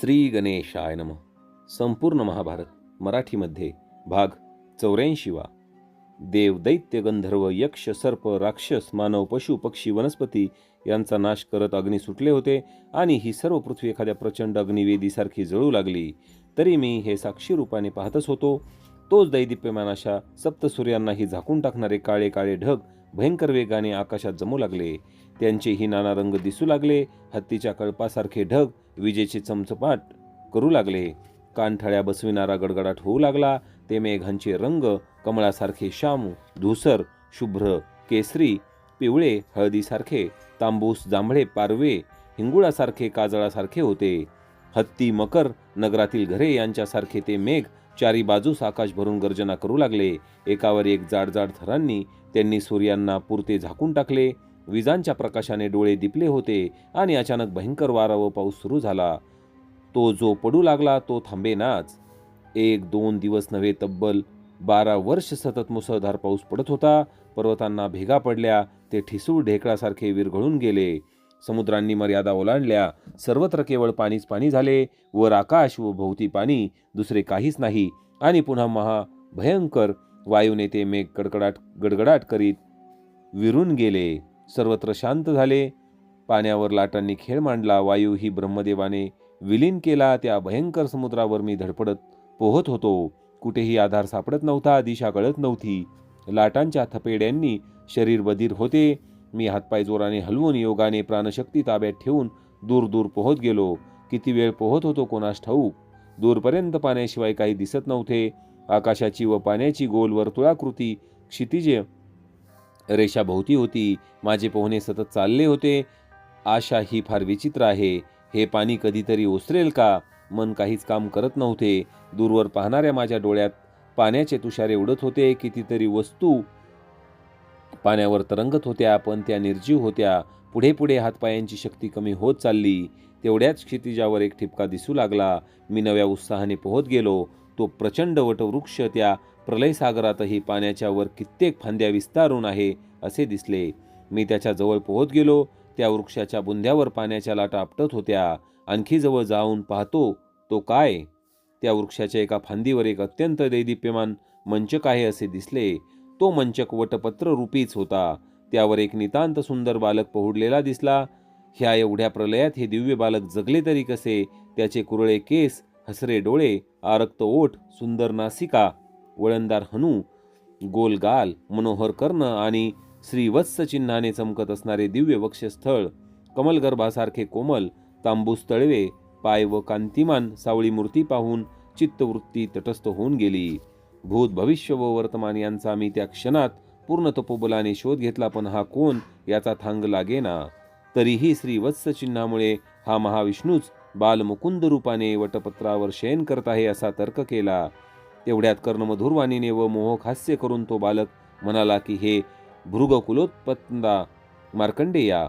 श्री गणेशाय नम. संपूर्ण महाभारत मराठीमध्ये भाग चौऱ्याऐंशीवा देव दैत्य गंधर्व यक्ष सर्प राक्षस मानव पशु पक्षी वनस्पती यांचा नाश करत अग्नी सुटले होते आणि ही सर्व पृथ्वी एखाद्या प्रचंड अग्निवेदीसारखी जळू लागली. तरी मी हे साक्षी रूपाने पाहतच होतो. तोच दैदिप्यमान अशा सप्तसूर्यांनाही झाकून टाकणारे काळे काळे ढग भयंकर वेगाने आकाशात जमू लागले. त्यांचेही नाना रंग दिसू लागले. हत्तीच्या कळपासारखे ढग विजेचे चमचपाट करू लागले. कानठळ्या बसविणारा गडगडाट होऊ लागला. ते मेघांचे रंग कमळासारखे श्याम धूसर शुभ्र केसरी पिवळे हळदीसारखे तांबूस जांभळे पारवे हिंगुळासारखे काजळासारखे होते. हत्ती मकर नगरातील घरे यांच्यासारखे ते मेघ चारी बाजूस आकाश भरून गर्जना करू लागले. एकावर एक जाडजाड थरांनी त्यांनी सूर्यांना पुरते झाकून टाकले. विजांच्या प्रकाशाने डोळे दिपले होते आणि अचानक भयंकर वारा व पाऊस सुरू झाला. तो जो पडू लागला तो थांबेनाच. एक दोन दिवस नव्हे तब्बल बारा वर्ष सतत मुसळधार पाऊस पडत होता. पर्वतांना भेगा पडल्या ते ठिसूळ ढेकळासारखे विरघळून गेले. समुद्रांनी मर्यादा ओलांडल्या. सर्वत्र केवळ पाणीच पाणी झाले वर आकाश व भोवती पाणी दुसरे काहीच नाही. आणि पुन्हा महा भयंकर वायूने ते मेघ कडकडाट गडगडाट करीत विरून गेले. सर्वत्र शांत झाले. पाण्यावर लाटांनी खेळ मांडला. वायू ही ब्रह्मदेवाने विलीन केला. त्या भयंकर समुद्रावर मी धडपडत पोहत होतो. कुठेही आधार सापडत नव्हता. दिशा कळत नव्हती. लाटांच्या थपेड्यांनी शरीर बधीर होते. मी हातपाय जोराने हलवून योगाने प्राणशक्ती ताब्यात ठेवून दूर दूर पोहत गेलो. किती वेळ पोहत होतो कोणास ठाऊक? दूरपर्यंत पाण्याशिवाय काही दिसत नव्हते. आकाशाची व पाण्याची गोल वर्तुळाकृती क्षितिजे रेषाभोवती होती. माझे पोहणे सतत चालले होते. आशा ही फार विचित्र आहे. हे पाणी कधीतरी ओसरेल का? मन काहीच काम करत नव्हते. दूरवर पाहणाऱ्या माझ्या डोळ्यात पाण्याचे तुषारे उडत होते. कितीतरी वस्तू पाण्यावर तरंगत होत्या पण त्या निर्जीव होत्या. पुढे पुढे हातपायांची शक्ती कमी होत चालली. तेवढ्याच क्षितिजावर एक ठिपका दिसू लागला. मी नव्या उत्साहाने पोहत गेलो. तो प्रचंड वटवृक्ष त्या प्रलयसागरातही पाण्याच्या वर कित्येक फांद्या विस्तारून आहे असे दिसले. मी त्याच्याजवळ पोहत गेलो त्या वृक्षाच्या बुंध्यावर पाण्याच्या लाटा आपटत होत्या. आणखी जवळ जाऊन पाहतो तो काय? त्या वृक्षाच्या एका फांदीवर एक अत्यंत दैदिप्यमान मंचक आहे असे दिसले. तो मंचक वटपत्र रूपीच होता. त्यावर एक नितांत सुंदर बालक पहुडलेला दिसला. ह्या एवढ्या प्रलयात हे दिव्य बालक जगले तरी कसे? त्याचे कुरळे केस हसरे डोळे आरक्त ओठ सुंदर नासिका वळणदार हनू गोलगाल मनोहर कर्ण आणि श्रीवत्स चिन्हाने चमकत असणारे दिव्य वक्षस्थळ कमलगर्भासारखे कोमल तांबूस तळवे पाय व कांतिमान सावळी मूर्ती पाहून चित्तवृत्ती तटस्थ होऊन गेली. भूत भविष्य व वर्तमान यांचा मी त्या क्षणात पूर्ण तपोबलाने शोध घेतला पण हा कोण याचा थांग लागेना. तरीही श्रीवत्स चिन्हामुळे हा महाविष्णूच बालमुकुंद रूपाने वटपत्रावर शयन करत आहे असा तर्क केला. तेवढ्यात कर्णमधुरवाणीने व मोहक हास्य करून तो बालक म्हणाला की हे भृगकुलोत्पत्ता मार्कंडेया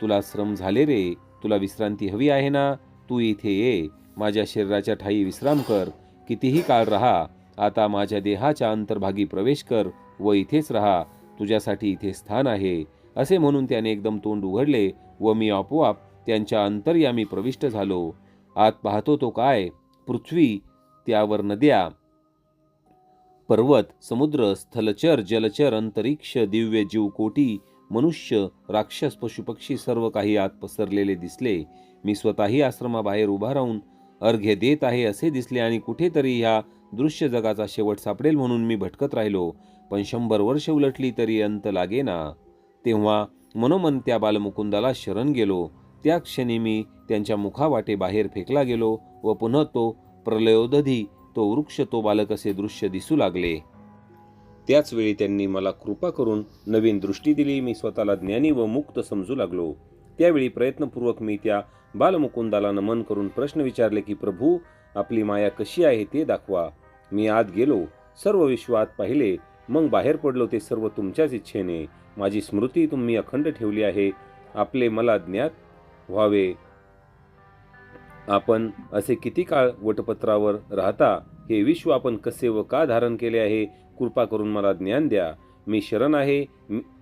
तुला श्रम झाले रे तुला विश्रांती हवी आहे ना? तू इथे ये माझ्या शरीराच्या ठाई विश्राम कर कितीही काळ राहा आता माझ्या देहाच्या अंतर्भागी प्रवेश कर व इथेच राहा तुझ्यासाठी इथे स्थान आहे. असे म्हणून त्याने एकदम तोंड उघडले व मी आपोआप त्यांच्या अंतर्यामी प्रविष्ट झालो. आत पाहतो तो काय पृथ्वी त्यावर नद्या पर्वत समुद्र स्थलचर जलचर अंतरिक्ष दिव्य जीव कोटी मनुष्य राक्षस पशुपक्षी सर्व काही आत पसरलेले दिसले. मी स्वतःही आश्रमाबाहेर उभा राहून अर्घ्य देत आहे असे दिसले आणि कुठेतरी ह्या दृश्य जगाचा शेवट सापडेल म्हणून मी भटकत राहिलो. पण शंभर वर्ष उलटली तरी अंत लागेना. तेव्हा मनोमन त्या बालमुकुंदाला शरण गेलो. त्या क्षणी मी त्यांच्या मुखावाटे बाहेर फेकला गेलो व पुन्हा तो प्रलयोदधी तो वृक्ष तो बालक असे दृश्य दिसू लागले. त्याचवेळी त्यांनी मला कृपा करून नवीन दृष्टी दिली. मी स्वतःला ज्ञानी व मुक्त समजू लागलो. त्यावेळी प्रयत्नपूर्वक मी त्या बालमुकुंदाला नमन करून प्रश्न विचारले की प्रभू आपली माया कशी आहे ते दाखवा. मी आत गेलो. सर्व विश्वात पाहिले. मग बाहेर पडलो ते सर्व तुमच्याच इच्छेने. माझी स्मृती तुम्ही अखंड ठेवली आहे. आपले मला ज्ञात व्हावे. आपण असे किती काळ वटपत्रावर राहता हे विश्व आपण कसे व का धारण केले आहे कृपा करून मला ज्ञान द्या. मी शरण आहे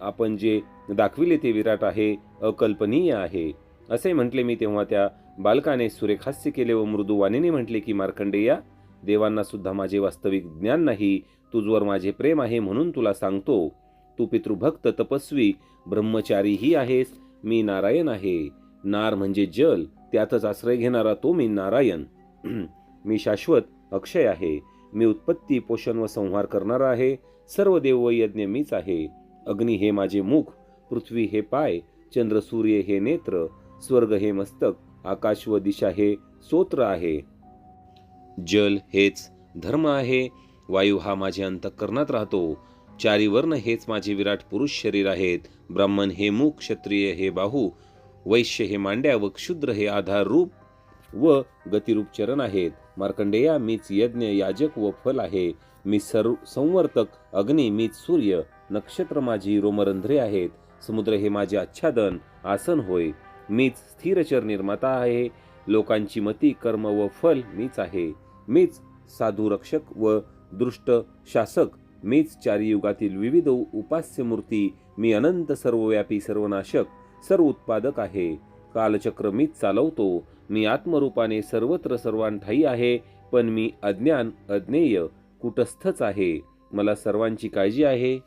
आपण जे दाखविले ते विराट आहे अकल्पनीय आहे. असे म्हटले मी तेव्हा त्या बालकाने सुरेखास्य केले व मृदू वाणीने म्हटले की मार्कंडेया देवांना सुद्धा माझे वास्तविक ज्ञान नाही. तुझवर माझे प्रेम आहे म्हणून तुला सांगतो. तू पितृभक्त तपस्वी ब्रह्मचारीही आहेस. मी नारायण आहे. नार म्हणजे जल त्यातच आश्रय घेणारा तो मी नारायण. मी शाश्वत अक्षय आहे. मी उत्पत्ती पोषण व संहार करणारा आहे. सर्व देव व यज्ञ मीच आहे. अग्नी हे माझे मुख पृथ्वी हे पाय चंद्र सूर्य हे नेत्र स्वर्ग हे मस्तक आकाश व दिशा हे स्तोत्र आहे. जल हेच धर्म आहे. वायू हा माझे अंतःकरणात राहतो. चारी वर्ण हेच माझे विराट पुरुष शरीर आहेत. ब्राह्मण हे मुख क्षत्रिय हे बाहू वैश्य हे मांड्या व क्षुद्र हे आधार रूप व गतिरूप चरण आहेत. मार्कंडेया मीच यज्ञ याजक व फल आहे. मी सर्व संवर्तक अग्नी मीच सूर्य नक्षत्र माझी रोमरंध्रे आहेत. समुद्र हे माझे आच्छादन आसन होय. मीच स्थिरचर निर्माता आहे. लोकांची मती कर्म व फल मीच आहे. मीच साधू रक्षक व दृष्ट शासक. मीच चारी युगातील विविध उपास्य मूर्ती मी अनंत सर्वव्यापी सर्वनाशक. सर्व उत्पादक आहे. कालचक्र मीच चालवतो. मी आत्मरूपाने सर्वत्र सर्वांठाई आहे पण मी अज्ञान अज्ञेय कुटस्थच आहे. मला सर्वांची काळजी आहे.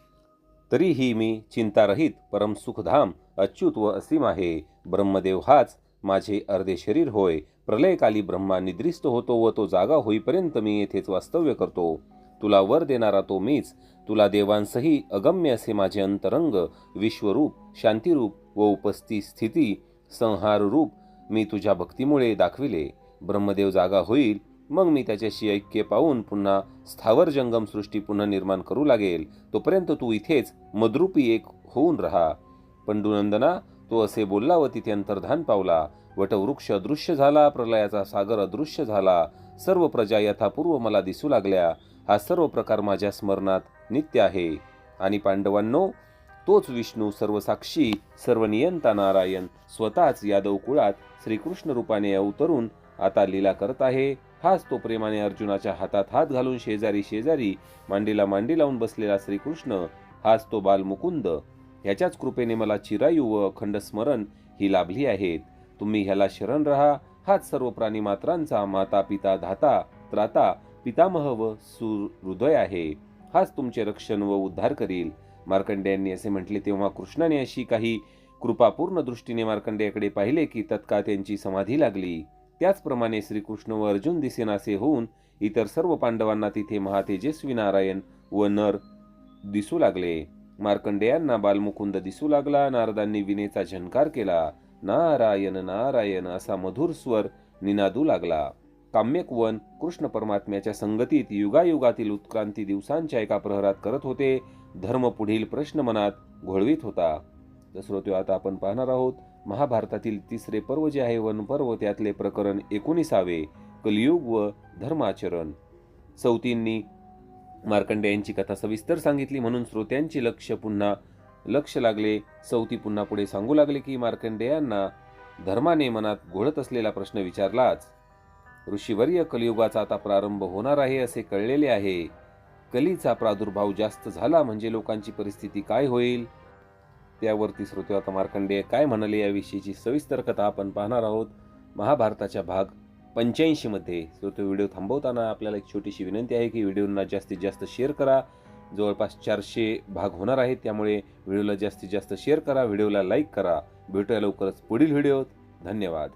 तरीही मी चिंतारहित परम सुखधाम अच्युत व असीम आहे. ब्रह्मदेव हाच माझे अर्धे शरीर होय. प्रलयकाली ब्रह्मा निद्रिस्त होतो व तो जागा होईपर्यंत मी येथेच वास्तव्य करतो. तुला वर देणारा तो मीच. तुला देवांसही अगम्य असे माझे अंतरंग विश्वरूप शांतिरूप व उपस्थित स्थिती संहार रूप मी तुझ्या भक्तीमुळे दाखविले. ब्रह्मदेव जागा होईल. मग मी त्याच्याशी ऐक्य पाहून पुन्हा स्थावर जंगम सृष्टी पुन्हा निर्माण करू लागेल. तोपर्यंत तू इथेच मद्रुपी एक होऊन राहा. पंडुनंदना तो असे बोलला व तिथे अंतर्धान पावला. वटवृक्ष अदृश्य झाला प्रलयाचा सागर अदृश्य झाला. सर्व प्रजा यथापूर्व मला दिसू लागल्या. हा सर्व प्रकार माझ्या स्मरणात नित्य आहे. आणि पांडवांनो तोच विष्णू सर्वसाक्षी सर्वनियंता नारायण. स्वतःच यादव कुळात श्रीकृष्ण रूपाने अवतरून आता लीला करत आहे. हाच तो प्रेमाने अर्जुनाच्या हातात हात घालून शेजारी शेजारी मांडीला मांडी लावून बसलेला श्रीकृष्ण हाच तो बाल मुकुंद ह्याच्याच कृपेने मला चिरायू व अखंड स्मरण ही लाभली आहेत. तुम्ही ह्याला शरण रहा. हाच सर्व प्राणी मात्रांचा माता पिता धाता त्राता पितामह व सुहृदय आहे. हाच तुमचे रक्षण व उद्धार करील. मार्कंडेयांनी असे म्हटले तेव्हा कृष्णाने अशी काही कृपापूर्ण दृष्टीने मार्कंडेयाकडे पाहिले की तत्काळ त्यांची समाधी लागली. त्याचप्रमाणे श्रीकृष्ण व अर्जुन दिसेनासे होऊन इतर सर्व पांडवांना तिथे महातेजस्वी नारायण व नर दिसू लागले. मार्कंडेयांना बालमुकुंद दिसू लागला नारदांनी विनेचा झंकार केला. नारायण नारायण असा मधुर स्वर निनादू लागला. काम्यक वन कृष्ण परमात्म्याच्या संगतीत युगायुगातील उत्क्रांती दिवसांच्या एका प्रहरात करत होते. धर्म पुढील प्रश्न मनात घोळवीत होता. तर श्रोते आता आपण पाहणार आहोत महाभारतातील तिसरे पर्व जे आहे वन पर्व त्यातले प्रकरण एकोणीसावे कलियुग व धर्माचरण. सौतींनी मार्कंडे यांची कथा सविस्तर सांगितली म्हणून श्रोत्यांची लक्ष पुन्हा लक्ष लागले. सौती पुन्हा पुढे सांगू लागले की मार्कंडेयांना धर्माने मनात घोळत असलेला प्रश्न विचारलाच. ऋषीवर्य कलियुगाचा आता प्रारंभ होणार आहे असे कळलेले आहे. कलीचा प्रादुर्भाव जास्त झाला म्हणजे लोकांची परिस्थिती काय होईल? त्यावरती श्रोते आता मार्कंडेय काय म्हणाले याविषयीची सविस्तर कथा आपण पाहणार आहोत. महाभारताच्या भाग पंच्याऐंशीमध्ये श्रोते व्हिडिओ थांबवताना आपल्याला एक छोटीशी विनंती आहे की व्हिडिओना जास्तीत जास्त शेअर करा. जवळपास चारशे भाग होणार आहेत त्यामुळे व्हिडिओला जास्तीत जास्त शेअर करा व्हिडिओला लाईक करा. भेटूया लवकरच पुढील व्हिडिओत. धन्यवाद.